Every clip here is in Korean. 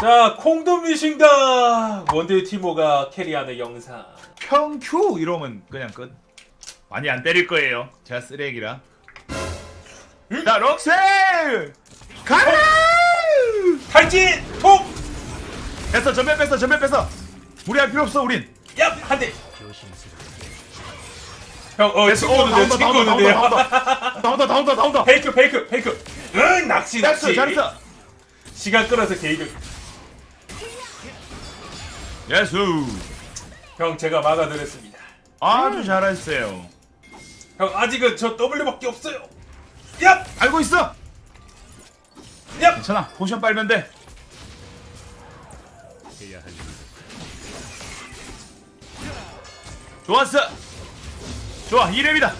자, 콩돔리신가 원딜 티모가 캐리하는 영상. 평큐 이러면 그냥 끝. 많이 안 때릴 거예요. 제가 쓰레기라. 자, 럭셀! 가라! 탈진! 톡! 뺐어, 전면 뺐어, 전면 뺐어. 무리할 필요 없어, 우린. 야! 한 대! 형, 어, 됐어. 어, 친구는데, 나온다, 나온다, 친구는데요. 나온다, 나온다, 나온다, 나온다. 페이크, 페이크, 페이크. 응, 낚시, 잘했어, 낚시. 잘했어. 시간 끌어서 게이드. 예수. 형, 제가 막아드렸습니다. 아주 잘했어요. 형, 아직은 저 W밖에 없어요. 야! 알고 있어. 야! 괜찮아. 포션 빨면 돼. 좋았어. 좋아, 2렙이다.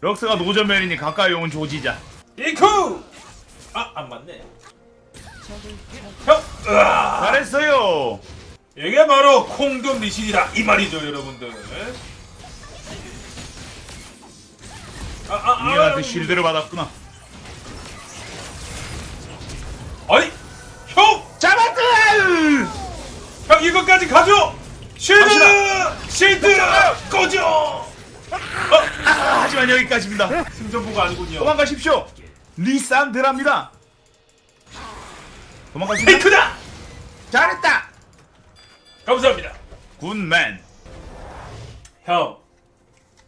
럭스가 노전면이니 가까이 오면 조지자. 이쿠! 아, 안 맞네. 형, 으아! 잘했어요. 이게 바로 콩돔 리신이다 이 말이죠 여러분들 아, 아, 아, 이한테 쉴드를 받았구나. 아니 형! 잡았다! 형 이것까지 가져! 갑시다. 쉴드! 꺼져! 아, 하지만 여기까지입니다. 승전보가 아니군요 도망가십시오. 리산드랍니다. 도망가십시오. 페이크다! 잘했다. 감사합니다 굿맨. 형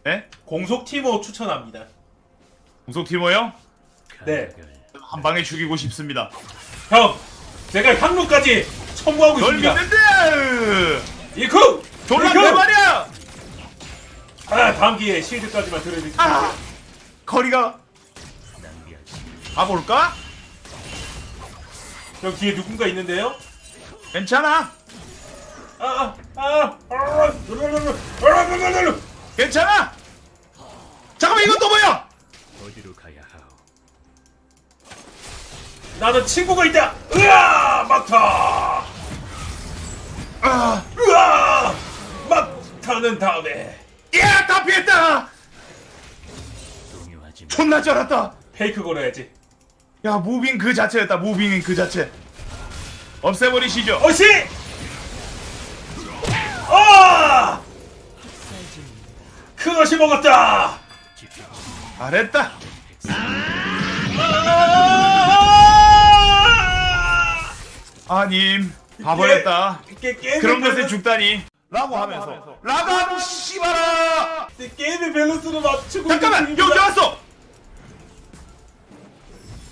예? 공속 티모 추천합니다 공속 티모요? 네 한 방에 죽이고 싶습니다. 형 제가 향로까지 널 있습니다 믿는데. 이쿠! 졸라 이쿠! 대말이야. 아 다음 기회에 쉴드까지만 들어드릴게요 아, 거리가. 가볼까? 형 뒤에 누군가 있는데요? 괜찮아. 아, 아, 아, 아. 괜찮아. 잠깐만 이건 또 뭐야? 어디로 가야 하오? 나는 친구가 있다. 으아, 막타. 아, 으아, 막타는 다음에 야, 다 피했다. 동요하지 마. 존나 쩔었다. 페이크 걸어야지. 야, 무빙 그 자체였다. 무빙인 그 자체. 없애버리시죠. 어시. 아, 큰 것이 먹었다. 잘했다. 아, 아님. 게, 게임 그런 것에 죽다니. 라고 하면서. 라고 씨발아. 게임의 밸런스를 맞추고 잠깐만, 있는 여기 중입니다. 왔어.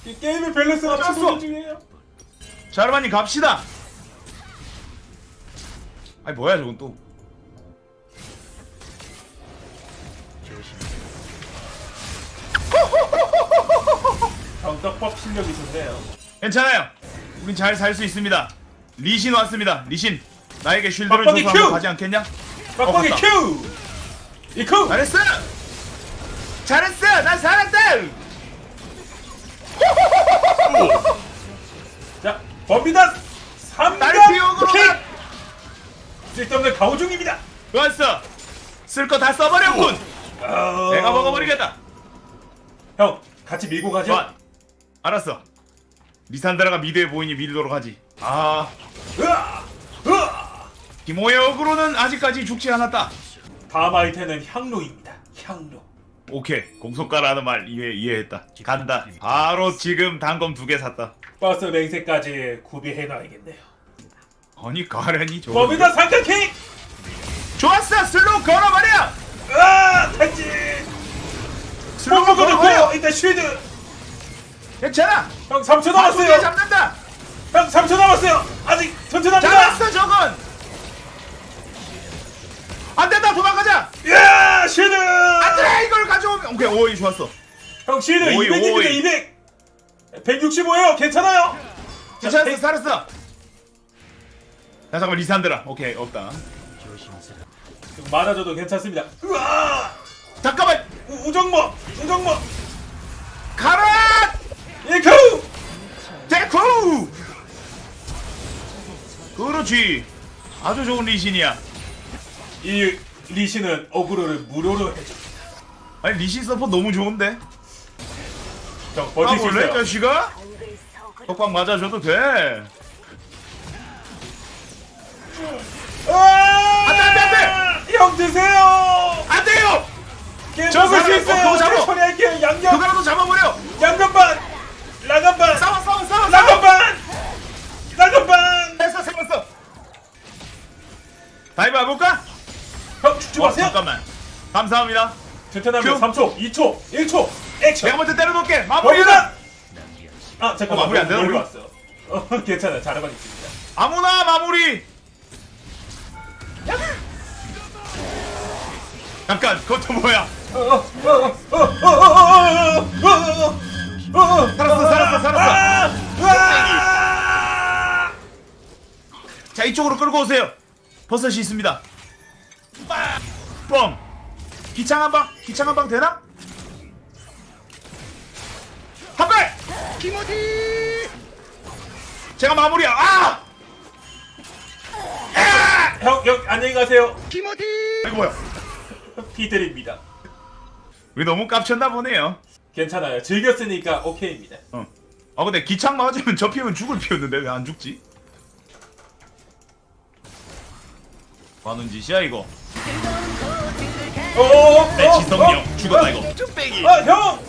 이 게임의 밸런스를 어디 맞추고? 있는 중이에요. 자르마님 갑시다. 아니 뭐야 저건 또. 정떡법 실력이 좋네요. 괜찮아요. 우린 잘 살 수 있습니다. 리신 왔습니다. 리신. 나에게 쉴드를 줘서 큐! 한번 가지 않겠냐? 빡빡이 어, 갔다. 큐! 이쿠! 잘했어. 잘했어. 난 살았다. 자, 3단 딸피용으로 킥! 가. 쓸데없는 가오 중입니다. 좋았어. 쓸 거 다 써버렸군. 어... 내가 먹어버리겠다. 형, 같이 밀고 가죠. 좋아. 알았어. 리산드라가 미드에 보이니 밀도록 하지. 아, 으아! 으아! 김호의 어그로는 아직까지 죽지 않았다. 다음 아이템은 향로입니다. 향로. 오케이 공속가라는 말 이해 이해했다. 간다. 바로 지금 단검 두 개 샀다. 버스 맹세까지 구비해놔야겠네요. 아니 가렌이 저. 범비다 삼각킥! 좋았어 슬로우 걸어버려. 으아! 탈진! 슬로우 못 먹어놓고 걸어버려. 일단 쉴드! 괜찮아. 형 3초 바둑에 남았어요! 잡는다. 형 3초 남았어요! 아직 튼튼합니다! 잡았어 저건. 안 된다 도망가자. 야! 쉴드! 안돼 이걸 가져오면 오케이 오이 좋았어. 형 쉴드 오이, 200입니다 오이. 200! 165에요 괜찮아요? 괜찮았어 살았어. 자 잠깐만 리산드라 오케이 없다. 많아져도 괜찮습니다. 으아! 잠깐만 우, 우정모! 우정모! 가라 이쿠! 데쿠. 그렇지. 아주 좋은 리신이야. 이 리시는 어그로를 무료로 해줘. 아니 리신 서포 너무 좋은데. 형 버틸 수 까볼래 있어요. 자식아? 똑박 맞아줘도 돼. 안돼 안 돼, 안형 드세요. 안 돼요! 게임 저 먹을 수 사람, 있어요. 어, 그거 잡아. 처리할게요. 양념 그거라도 잡아버려! 양념 반 라면 반 싸워 싸워 싸워 라면 싸워! 반 라면 반. 했어 생겼어! 다이브 해볼까? 형 죽지 어, 마세요. 잠깐만 감사합니다 큐. 3초, 2초, 1초. 액션. 내가 먼저 때려놓을게 마무리다! 거기다. 아 잠깐만 어, 마무리 안 되나? 왔어. 어 괜찮아 잘하고 있습니다. 아무나 마무리! 잠깐 그것도 뭐야 살았어, 살았어, 살았어. 자 이쪽으로 끌고 오세요 버섯이 있습니다 뻥 기창 한 방 기창 한 방 되나? 한발 키모디 제가 마무리야 아! 아! 형, 형 안녕히 가세요. 이거 뭐야 피들입니다. 우리 너무 깝쳤나 보네요 괜찮아요. 즐겼으니까 오케이입니다. 어. 아 근데 기창 맞으면 저 피면 죽을 피였는데 왜 안 죽지? 뭐 하는 짓이야 이거 어, 내 어, 어, 형 죽었다 어, 이거 아, 형.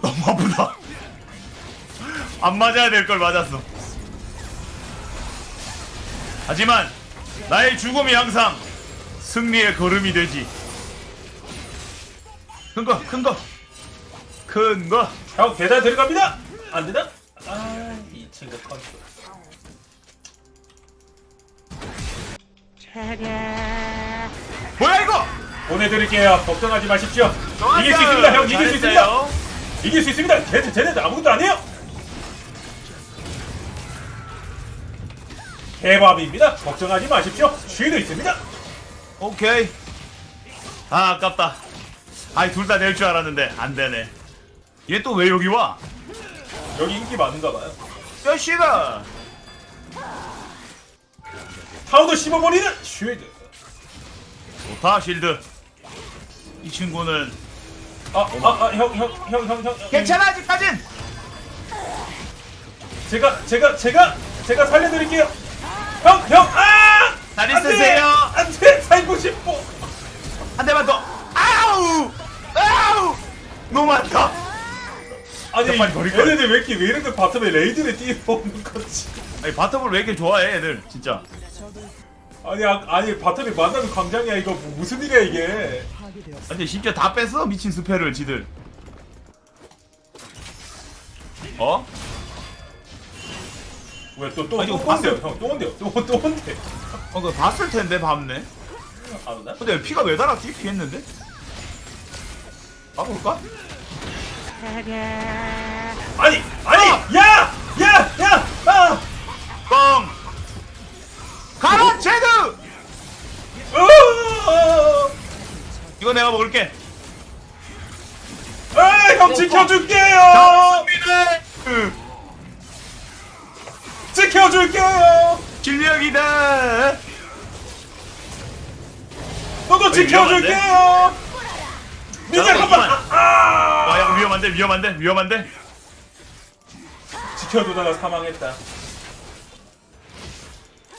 너무 아프다 안 맞아야 될 걸 맞았어 하지만 나의 죽음이 항상 승리의 걸음이 되지 큰 거 큰 거 큰 거 형 계단 들어갑니다. 안 되나? 아, 이 친구 컨트롤. 뭐야 이거 보내드릴게요. 걱정하지 마십시오. 이길 수 있습니다, 형. 이길 수 있습니다. 이길 수 있습니다. 쟤, 쟤네들 아무것도 아니에요. 개밥입니다. 걱정하지 마십시오. 쉴드 있습니다. 오케이 아 아깝다 아이 둘다 낼 줄 알았는데 안 되네 얘 또 왜 여기 와? 여기 인기 많은가 봐요. 야 씨가 타운도 씹어버리는 쉴드. 좋다 실드 이 친구는 아, 아, 아, 형, 형, 형, 형, 형. 괜찮아 아직까진 제가, 제가, 제가, 제가 살려드릴게요. 형, 형, 아! 잘안 돼! 있으세요. 안 돼! 살고 싶어. 한 대만 더 너무 많다 아니, 빨리 버릴 거야. 얘네들 왜 이렇게, 왜 이렇게 바텀에 레이드를 뛰어오는 거지? 아니 바텀을 왜 이렇게 좋아해 애들 진짜 아니, 아, 아니, 바텀이 만나면 광장이야. 이거 뭐, 무슨 일이야, 이게. 아니 심지어 다 뺐어 미친 스펠을 지들 어? 왜 또, 또, 아니, 또 이거 온대요, 봤어요. 형. 또 온대요. 또, 또 온대. 어 그거 봤을 텐데 밤네 안 오나? 근데 피가 왜 달았지? 피했는데? 봐볼까? 아니, 아니! 야! 야! 야! 아! 뻥! 가라 제드! 으아! 이거 내가 먹을게 아, 형 지켜줄게요! 응, 지켜줄게요! 실력이다 너도 어이, 지켜줄게요! 위험한데, 위험한데, 위험한데? 지켜두다가 사망했다.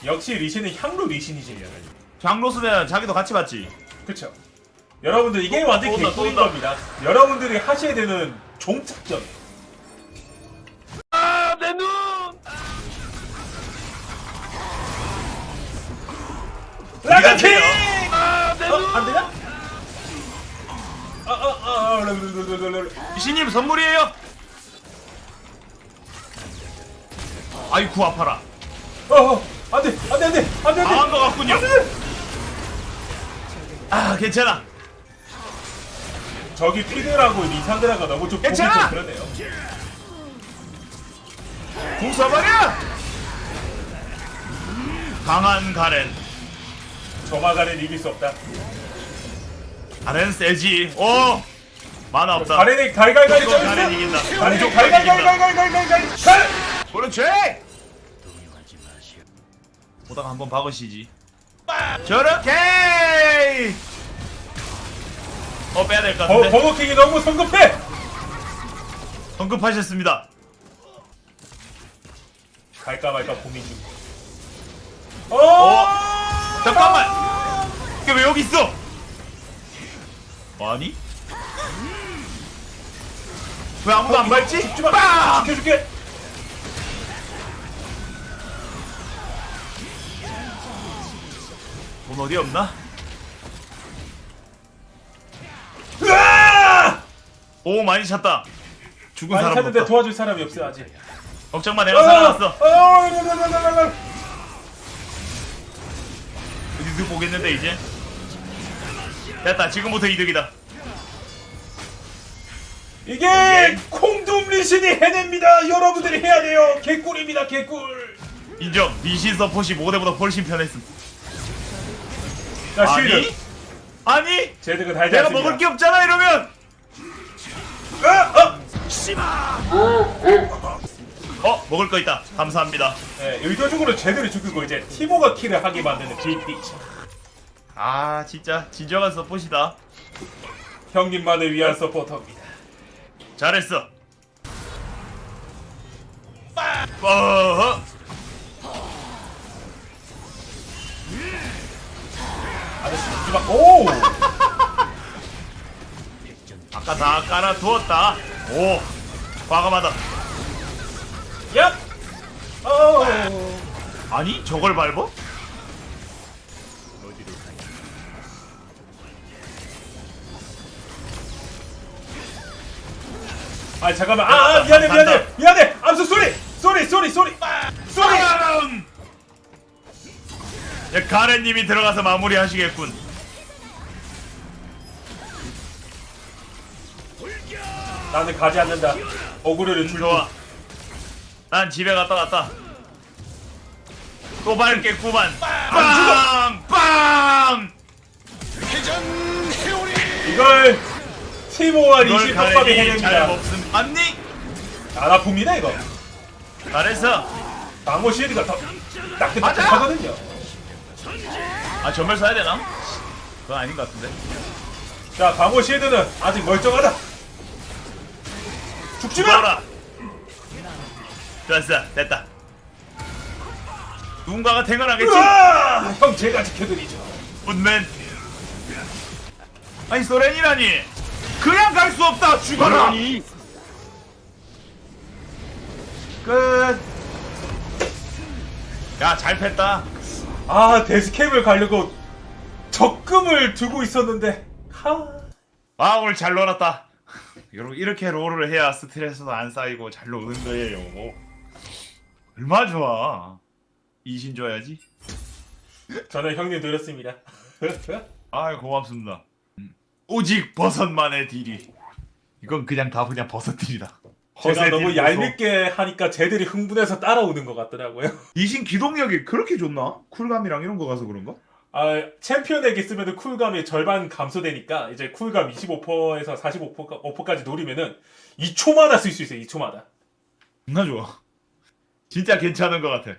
역시 리신은 향로 리신이지. 장로스면 자기도 같이 봤지? 그쵸? 여러분들 이게 또 완전 온다, 또 개꿀인 온다. 겁니다. 여러분들이 하셔야 되는 종착점. 아, 내 눈! 라가킹! 아, 아. 이신님 선물이에요! 아이쿠, 아파라. 어, 어, 안 돼, 안 돼, 안 돼, 안 돼, 안 돼. 당한 것 같군요. 아, 괜찮아. 저기 피드라고 리산드라가 너무 좀 보기 괜찮아! 좀 그러네요. 궁 써버려! 강한 가렌. 저마가는 이길 수 없다. 가렌 세지. 오! 만화 없다. 가렌이 갈갈갈이 쪄있어. 가렌 이긴다. 가렌이 무조건 이긴다. 갈갈갈갈갈갈갈. 갈! 그렇지! 동요하지 마시오. 보다가 한번 박으시지. 저렇게! 어, 빼야 될 것 버, 같은데. 버거킹이 너무 성급해. 성급하셨습니다. 갈까 말까 고민 중. 어! 잠깐만! 이게 왜 여기 있어? 아니? 왜 아무도 안 밟지? 빵! 지켜줄게! 돈 어디 없나? 으아! 오 많이 찼다. 죽은 많이 사람 없다. 도와줄 사람이 없어 아직 걱정 마 내가 살아났어. 어, 어. 어디서 보겠는데 이제? 됐다 지금부터 이득이다. 이게 예. 콩둠 리신이 해냅니다 여러분들이 해야 돼요 개꿀입니다 개꿀 인정. 리신 서폿이 모대보다 훨씬 편했음. 자 아니? 실드 아니? 제드가 달지 내가 않습니다 먹을 게 없잖아 이러면. 아! 어! 어 먹을 거 있다. 감사합니다. 네, 의도적으로 제드를 죽이고 이제 티모가 킬을 하게 만드는 빌디 아 진짜 진정한 서폿이다. 형님만을 위한 서포터입니다 잘했어. 어허. 아저씨 죽지마 오! 아까 다 깔아두었다. 오 과감하다. 야! 어! 아니 저걸 밟어? 아 잠깐만 아, 아 미안해 미안해 미안해 암수 쏘리 쏘리 쏘리 쏘리 쏘리 빵! 야, 가렌님이 들어가서 마무리하시겠군. 나는 가지 않는다 어그로를 줄 좋아. 난 집에 갔다 왔다. 또 밟겠구만. 빵! 빵! 이걸 티모와 이걸 리신 떡밥이 가렌이 해냅니다? 안 아픕니다 이거 잘했어. 방어 시드가 더! 따끈따끈하거든요 아 전멸 써야 되나? 그건 아닌 것 같은데. 자 방어 시드는 아직 멀쩡하다 죽지마. 됐어. 됐다. 누군가가? 으아! 형 제가 지켜드리죠 운맨. 아니 소렌이라니. 그냥 갈 수 없다. 죽어라. 끝. 야, 잘 팼다. 아 데스캡을 가려고 적금을 두고 있었는데 하 아, 오늘 잘 놀았다. 여러분, 이렇게 롤을 해야 스트레스도 안 쌓이고 잘 노는 거예요. 얼마 좋아. 이신 줘야지. 저는 형님 드렸습니다 아, 고맙습니다. 음. 오직 버섯만의 딜이. 이건 그냥 다 그냥 버섯 딜이다. 제가 너무 딜 얄밉게 하니까 쟤들이 흥분해서 따라오는 것 같더라고요 이신 기동력이 그렇게 좋나? 쿨감이랑 이런 거 가서 그런가? 아 챔피언에게 쓰면 쿨감이 절반 감소되니까 이제 쿨감 25%에서 45%까지 노리면은 2초마다 쓸 수 있어요 2초마다 존나 좋아. 진짜 괜찮은 것 같아.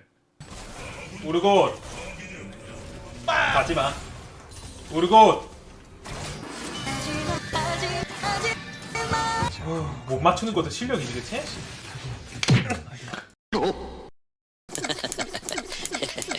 우르고 가지마 우르고 어, 못 맞추는 것도 실력이지 그치?